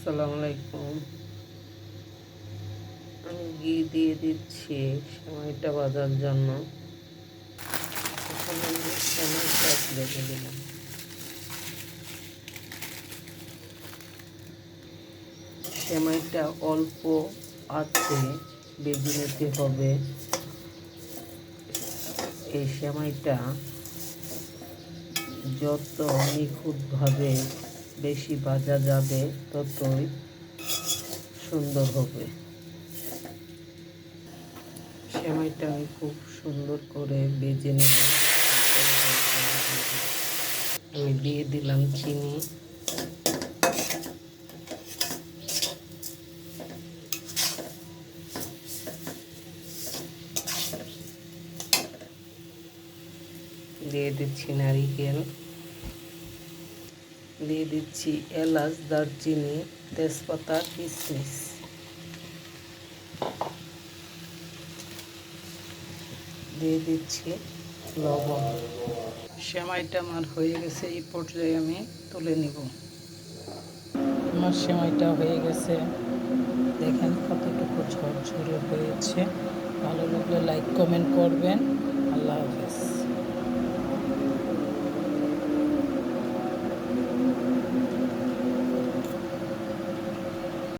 আসসালামু আলাইকুম। আমি দিয়ে দিচ্ছি সময়টা বাজার জন্য। সেমাইটা অল্প আছে, বেজে নিতে হবে। এই সেমাইটা যত নিখুঁতভাবে বেশি ভাজা যাবে ততই সুন্দর হবে। সেমাইটা আমি খুব সুন্দর করে বেজে আমি দিয়ে দিলাম চিনি। দিয়ে দিচ্ছি নারিকেল। দিয়ে দিচ্ছি এলাচ, দারচিনি, তেজপাতা কিশমিশ দিয়ে দিচ্ছি লবণ। সেমাইটা আমার হয়ে গেছে, এই পর্যায়ে আমি তুলে নিব। আমার সেমাইটা হয়ে গেছে। দেখেন কতটুকু ঝরঝরে হয়েছে। ভালো লাগলে লাইক কমেন্ট করবেন।